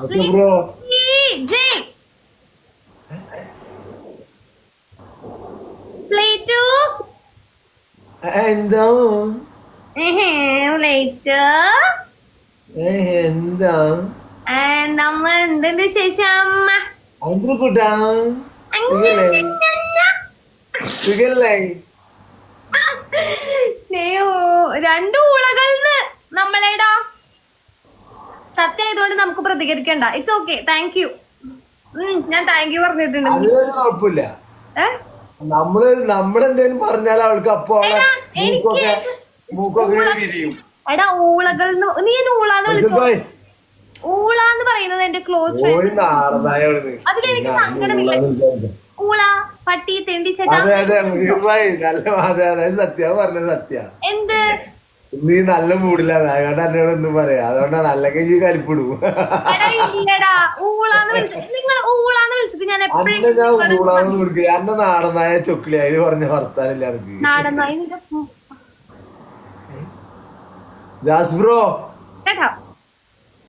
Bro Jai play ടു എന്താ plate എന്താ നമ്മ എന്തുണ്ട് ശേഷം അമ്മ അന്തര കൂട്ടാ സുഖല്ലേ? സ്നേഹോ രണ്ടു ഊളകളിന്ന് സത്യമായതുകൊണ്ട് നമുക്ക് പ്രതികരിക്കണ്ട. ഇറ്റ്സ് ഓക്കെ താങ്ക് യു ഞാൻ താങ്ക് യു പറഞ്ഞിട്ടുണ്ട്. അതിലൊരു കുഴപ്പമില്ല? നമ്മൾ നമ്മളെന്തേലും പറഞ്ഞാൽ അവൾക്ക് അപ്പൊ മൂക്കൊക്കെ എനിക്ക് എടാ ഊളകൾ നീ എന്നെ ഊളാന്ന് വിളിച്ചോ? ഊള ഊളാന്ന് പറയുന്നത് എന്റെ ക്ലോസ് ഫ്രണ്ട് അവിടുന്ന്. അതിലെനിക്ക് സങ്കടമില്ല. ഊള പട്ടി തെണ്ടി ചേട്ടാ എന്ത്? നീ നല്ല മൂടില്ല അതുകൊണ്ട് എന്നോട് ഒന്നും പറയാ. അതുകൊണ്ടാണ് അല്ലെങ്കിൽ ഈ കലിപ്പിടും. അന്നെ ഞാൻ ഊളാന്ന് വിളിക്കുക എന്നെ നാടനായ ചൊക്കിളി അതിന് പറഞ്ഞ വർത്താനില്ല എനിക്ക് നാടനായി നിന്റെ ജാസ് ബ്രോ.